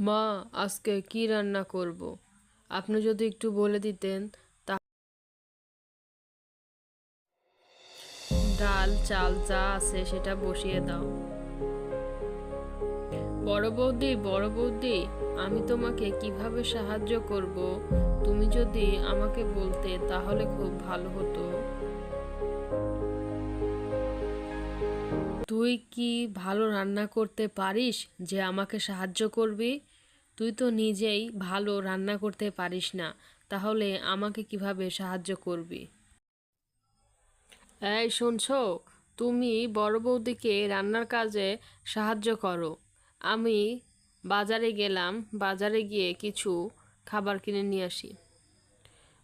মা, আজকে কি রান্না করব? আপনি যদি একটু বলে দিতেন, তা ডাল, চাল যা আছে সেটা বসিয়ে দাও। বড় বৌদি বড় বৌদি, আমি তোমাকে কীভাবে সাহায্য করব? তুমি যদি আমাকে বলতে, তাহলে খুব ভালো হতো। তুই কি ভালো রান্না করতে পারিস যে আমাকে সাহায্য করবি? তুই তো নিজেই ভালো রান্না করতে পারিস না, তাহলে আমাকে কীভাবে সাহায্য করবি? এই শুনছো? তুমি বড় বৌদিকে রান্নার কাজে সাহায্য করো। আমি বাজারে গেলাম, বাজারে গিয়ে কিছু খাবার কিনে নিয়ে আসি।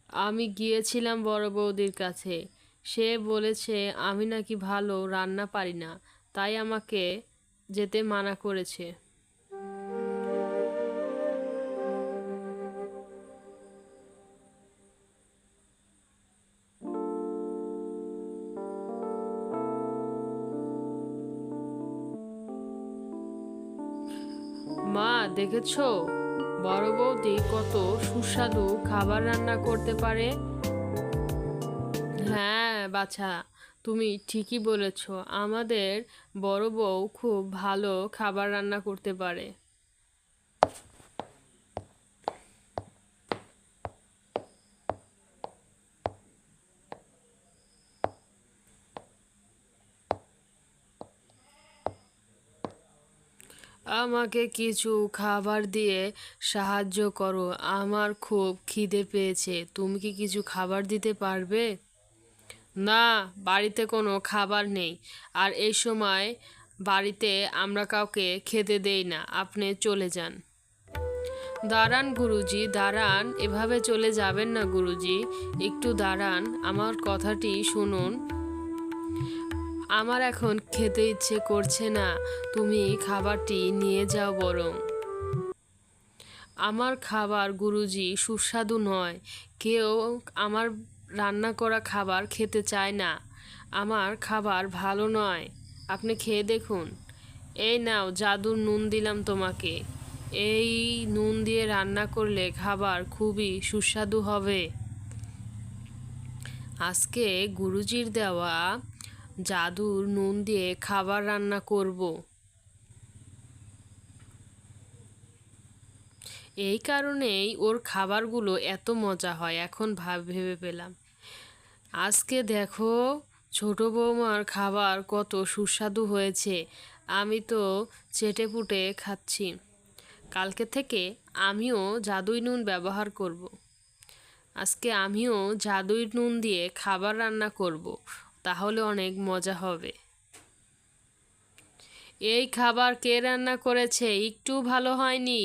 আমি গিয়েছিলাম বড় বৌদির কাছে। সে বলেছে, আমি নাকি ভালো রান্না পারি না। তাই আমাকে যেতে মানা করেছে। মা, দেখেছ? বড় বৌদি কত সুস্বাদু খাবার রান্না করতে পারে। হ্যাঁ বাছা। তুমি ঠিকই বলেছ, আমাদের বড় বউ খুব ভালো খাবার রান্না করতে পারে। আমাকে কিছু খাবার দিয়ে সাহায্য করো, আমার খুব খিদে পেয়েছে। তুমি কি কিছু খাবার দিতে পারবে? না, বাড়িতে কোনো খাবার নেই। আর এই সময় বাড়িতে আমরা কাউকে খেতে দেই না, আপনি চলে যান। দাঁড়ান গুরুজি, দাঁড়ান, এভাবে চলে যাবেন না গুরুজি। একটু দাঁড়ান, আমার কথাটি শুনুন। আমার এখন খেতে ইচ্ছে করছে না, তুমি খাবারটি নিয়ে যাও বরং। আমার খাবার গুরুজি সুস্বাদু নয়, কেউ আমার রান্না করা খাবার খেতে চায় না। আমার খাবার ভালো নয়। আপনি খেয়ে দেখুন। এই নাও, জাদুর নুন দিলাম তোমাকে। এই নুন দিয়ে রান্না করলে খাবার খুবই সুস্বাদু হবে। আজকে গুরুজির দেওয়া জাদুর নুন দিয়ে খাবার রান্না করব। এই কারণেই ওর খাবারগুলো এত মজা হয়, এখন ভাব ভেবে পেলাম। আজকে দেখো ছোট বৌমার খাবার কত সুস্বাদু হয়েছে আমি তো চেটে পুটে খাচ্ছি কালকে থেকে আমিও জাদুই নুন ব্যবহার করব। আজকে আমিও জাদুই নুন দিয়ে খাবার রান্না করব। তাহলে অনেক মজা হবে এই খাবার কে রান্না করেছে একটু ভালো হয়নি